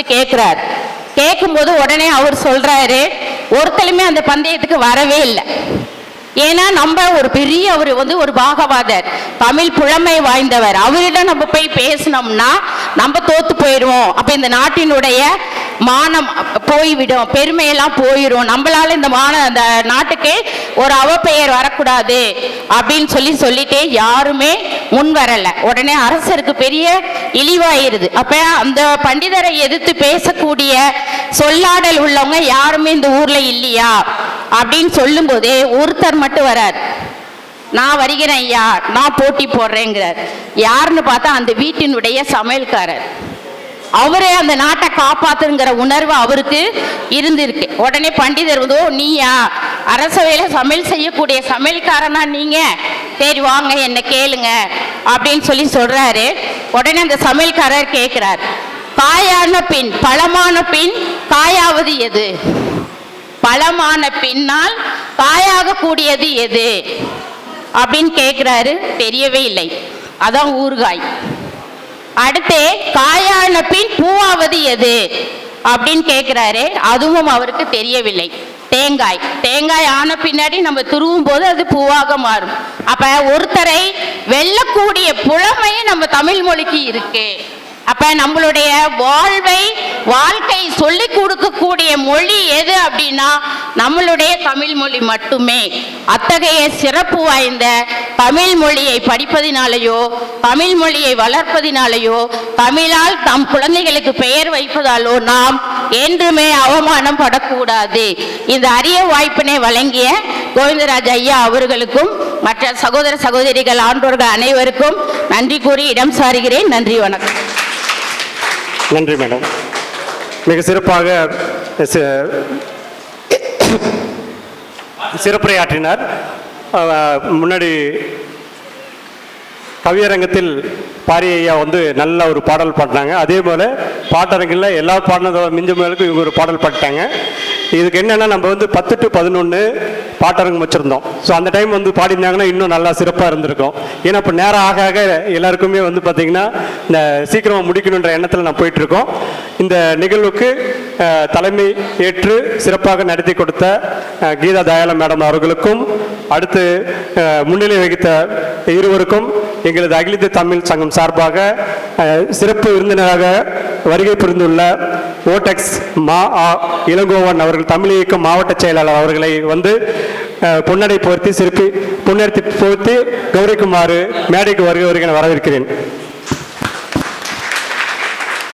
கூப்பிட்டு கேட்கிறார் கேட்கும்போது உடனே அவர் சொல்றாரு ஒருத்தலுமே அந்த பந்தயத்துக்கு வரவே இல்லை. ஏன்னா நம்ம ஒரு பெரிய அவர் வந்து ஒரு பாகவாதர் தமிழ் புலமை வாய்ந்தவர். அவரிடம் நம்ம போய் பேசினோம்னா நம்ம தோத்து போயிடுவோம் அப்ப இந்த நாட்டினுடைய மானம் போய்விடும் பெருமையெல்லாம் போயிடும் நம்மளால இந்த மான அந்த நாட்டுக்கே ஒரு அவப்பெயர் வரக்கூடாது அப்படின்னு சொல்லி சொல்லிட்டே யாருமே முன் வரல. உடனே அரசருக்கு பெரிய இழிவாயிருது. அப்ப அந்த பண்டிதரை எதிர்த்து பேசக்கூடிய சொல்லாடல் உள்ளவங்க யாருமே இந்த ஊர்ல இல்லையா அப்படின்னு சொல்லும்போதே ஒருத்தர் மட்டும் வரார். நான் வருகிறேன் ஐயா நான் போட்டி போடுறேங்கிறார் யாருன்னு பார்த்தா அந்த வீட்டினுடைய சமையல்காரர். அவரே அந்த நாட்டை காப்பாத்துங்கிற உணர்வு அவருக்கு இருந்திருக்கு. உடனே பண்டிதர் வந்து நீயா? அரசவையில சமையல் செய்யக்கூடிய சமையல்காரனா நீங்க? சரி வாங்க என்ன கேளுங்க. அப்படின்னு சொல்லி சொல்றாரு. உடனே அந்த சமையல்காரர் கேட்கிறார் காயான பின் பழமான பின் காயாவது எது? பழமான பின்னால் காயாக கூடியது எது? அப்படின்னு கேட்கிறாரு தெரியவே இல்லை. அதான் ஊறுகாய். அடுத்து காயான பின் பூவாவது எது? அப்படின்னு கேட்கிறாரு அதுவும் அவருக்கு தெரியவில்லை. தேங்காய். தேங்காய் ஆன பின்னாடி நம்ம துருவும் போது அது பூவாக மாறும். அப்ப ஒருத்தரை வெல்லக்கூடிய புலமையும் நம்ம தமிழ் மொழிக்கு இருக்கு. அப்ப நம்மளுடைய வாழ்வை வாழ்க்கை சொல்லி கொடுக்கக்கூடிய மொழி எது அப்படின்னா நம்மளுடைய தமிழ் மொழி மட்டுமே. அத்தகைய சிறப்பு வாய்ந்த தமிழ் மொழியை படிப்பதினாலேயோ தமிழ் மொழியை வளர்ப்பதினாலேயோ தமிழால் தம் குழந்தைகளுக்கு பெயர் வைப்பதாலோ நாம் என்றுமே அவமானம் படக்கூடாது. இந்த அரிய வாய்ப்பினை வழங்கிய கோவிந்தராஜ் ஐயா அவர்களுக்கும் மற்ற சகோதர சகோதரிகள் ஆன்றோர்கள் அனைவருக்கும் நன்றி கூறி இடம் சாருகிறேன் நன்றி வணக்கம். நன்றி மேடம். மிக சிறப்பாக சிறப்புரையாற்றினார். முன்னாடி கவியரங்கத்தில் பாரி வந்து நல்ல ஒரு பாடல் பாடினாங்க. அதே போல் பாட்டரங்கில் எல்லா பாடினதோட மிஞ்ச மேலுக்கும் இவங்க ஒரு பாடல் பாடிட்டாங்க. இதுக்கு என்னென்னா நம்ம வந்து பத்து டு பதினொன்று பாட்டரங்கம் வச்சுருந்தோம். ஸோ அந்த டைம் வந்து பாடியிருந்தாங்கன்னா இன்னும் நல்லா சிறப்பாக இருந்திருக்கும். ஏன்னா இப்போ நேரம் ஆக ஆக எல்லாருக்குமே வந்து பார்த்திங்கன்னா இந்த சீக்கிரமாக முடிக்கணுன்ற எண்ணத்தில் நான் போயிட்டுருக்கோம். இந்த நிகழ்வுக்கு தலைமை ஏற்று சிறப்பாக நடத்தி கொடுத்த கீதா தயாளம் மேடம் அவர்களுக்கும் அடுத்து முன்னிலை வகித்த இருவருக்கும் எங்களது அகிலித்த தமிழ் சங்கம் சார்பாக சிறப்பு விருந்தினராக வருகை புரிந்துள்ள ஓடெக்ஸ் மா ஆ இளங்கோவன் அவர்கள் தமிழ் இயக்க மாவட்ட செயலாளர் அவர்களை வந்து புன்னடை பொன்னடை போர்த்தி சிறப்பி பொன்னெடுத்து போர்த்தி கௌரிக்குமாறு மேடைக்கு வருகை வருகிற வரவேற்கிறேன்.